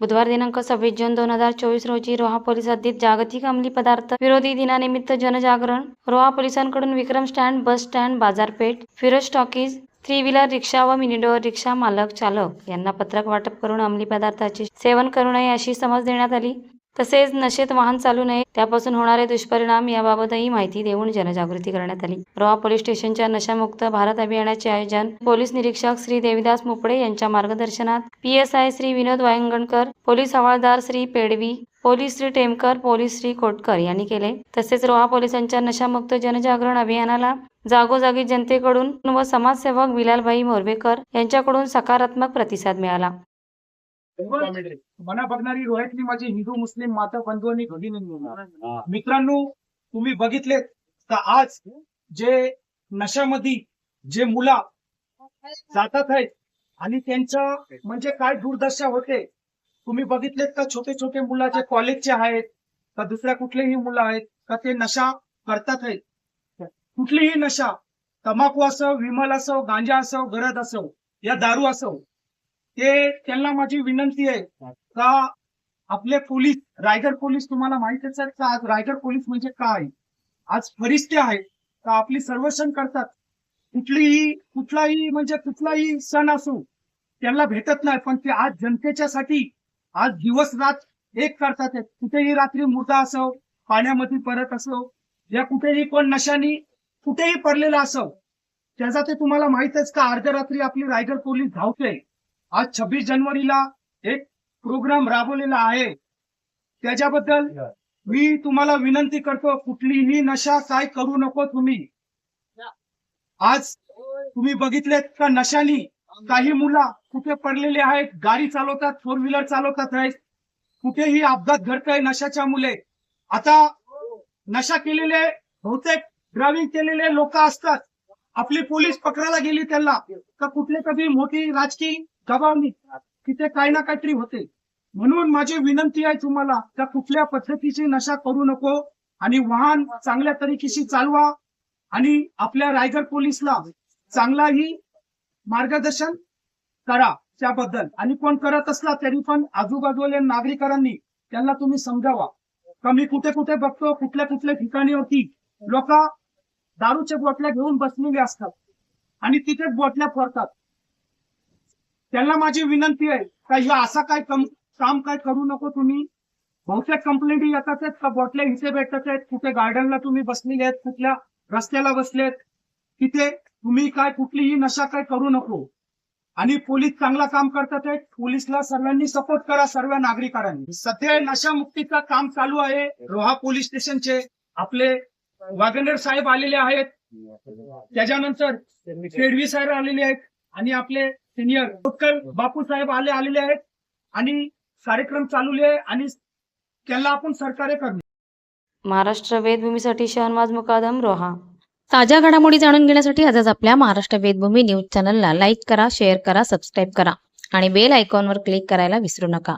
बुधवार दिनांक सव्वीस जून दोन हजार चोवीस रोजी रोहा पोलीस हद्दीत जागतिक अंमली पदार्थ विरोधी दिनानिमित्त जनजागरण. रोहा पोलिसांकडून विक्रम स्टँड बस स्टँड बाजारपेठ Firoz talkies three wheeler rickshaw व मिनीडोअर रिक्षा मालक चालक यांना पत्रक वाटप करून अंमली पदार्थाचे सेवन करू नये अशी समज देण्यात आली. तसेच नशेत वाहन चालू नये त्यापासून होणारे दुष्परिणाम याबाबतही माहिती देऊन जनजागृती करण्यात आली. रोहा पोलीस स्टेशनच्या नशामुक्त भारत अभियानाचे आयोजन पोलीस निरीक्षक श्री देविदास मुपडे यांच्या मार्गदर्शनात पीएसआय श्री विनोद वायंगणकर पोलीस हवालदार श्री पेडवी पोलीस श्री टेमकर पोलीस श्री कोटकर यांनी केले. तसेच रोहा पोलिसांच्या नशामुक्त जनजागरण अभियानाला जागोजागी जनतेकडून व समाजसेवक बिलालभाई मोरवेकर यांच्याकडून सकारात्मक प्रतिसाद मिळाला. मना बघणारी रोह्यातली माझी हिंदू मुस्लिम माता बंधू आणि भगिनी मित्रांनो तुम्ही बघितलेत का आज जे नशामध्ये जे मुला जातात आहेत आणि त्यांच्या म्हणजे काय दुर्दशा होते तुम्ही बघितलेत का छोटे छोटे मुलं जे कॉलेजचे आहेत का दुसऱ्या कुठलेही मुलं आहेत का ते नशा करतात आहेत? कुठलीही नशा तंबाखू असो विमल असो गांजा असो गरज असो या दारू असो ते त्यांना माझी विनंती आहे का आपले पोलीस रायगड पोलीस तुम्हाला माहितच आहे का आज रायगड पोलीस म्हणजे काय? आज फरिश्ते आहेत का आपली सर्वेक्षण करतात? कुठलीही कुठलाही म्हणजे कुठलाही सण असो त्यांना भेटत नाही पण ते आज जनतेच्या साठी आज दिवस रात एक करतात. आहेत. कुठेही रात्री मुर्दा असो पाण्यामध्ये परत असो या कुठेही कोण नशानी कुठेही पडलेला असो त्याचा ते तुम्हाला माहितच का? अर्ध्या रात्री आपली रायगड पोलीस धावते. आज छव्वीस जानेवारीला एक प्रोग्राम राबवलेला आहे. त्याच्याबद्दल मी तुम्हाला विनंती करतो कुठलीही नशा काय करू नको तुम्ही. आज तुम्ही बघितलेत का नशानी काही मुलं कुठे पडलेले आहेत गाडी चालवतात फोर व्हीलर चालवतात आहेत कुठेही अपघात घडतोय नशाच्या मुले. आता नशा केलेले बहुतेक ड्रायव्हिंग केलेले लोक असतात. आपली पोलीस पकडायला गेली त्यांना. का कुठले कधी मोठी राजकीय दबावणी तिथे काही ना काहीतरी होते. म्हणून माझी विनंती आहे तुम्हाला त्या कुठल्या पद्धतीची नशा करू नको आणि वाहन चांगल्या तरीकेशी चालवा आणि आपल्या रायगड पोलीसला चांगलाही मार्गदर्शन करा त्याबद्दल. आणि कोण करत असला तरी पण आजूबाजूला नागरिकांनी त्यांना तुम्ही समजावा. का मी कुठे कुठे बघतो कुठल्या कुठल्या ठिकाणी होती लोक दारूच्या बोटल्या घेऊन बसलेले असतात आणि तिथे बोटल्या फोडतात. त्यांना माझी विनंती आहे का ह्या असा काय कम- काय करू नको तुम्ही? बहुतेक कंप्लेंट येतात आहेत का बॉटल्या इथे भेटत आहेत? कुठे गार्डनला तुम्ही बसलेले आहेत? कुठल्या रस्त्याला बसलेत तिथे तुम्ही काय कुठलीही नशा काय करू नको. आणि पोलीस चांगला काम करतात आहेत. पोलीसला सर्वांनी सपोर्ट करा सर्व नागरिकांनी. सध्या नशामुक्तीचं काम चालू आहे रोहा पोलीस स्टेशनचे. आपले वागनेर साहेब आलेले आहेत. त्याच्यानंतर शेडवी साहेब आलेले आहेत. आणि आपले सिनियर डॉक्टर बापू साहेब आले आलेले आहेत आणि कार्यक्रम चालू आहे आणि त्यांना आपण करणार. महाराष्ट्र वेदभूमीसाठी शहनवाज मुकादम रोहा. ताज्या घडामोडी जाणून घेण्यासाठी आजच आपल्या महाराष्ट्र वेदभूमी न्यूज चॅनलला लाईक करा शेअर करा सबस्क्राईब करा आणि बेल आयकॉनवर क्लिक करायला विसरू नका.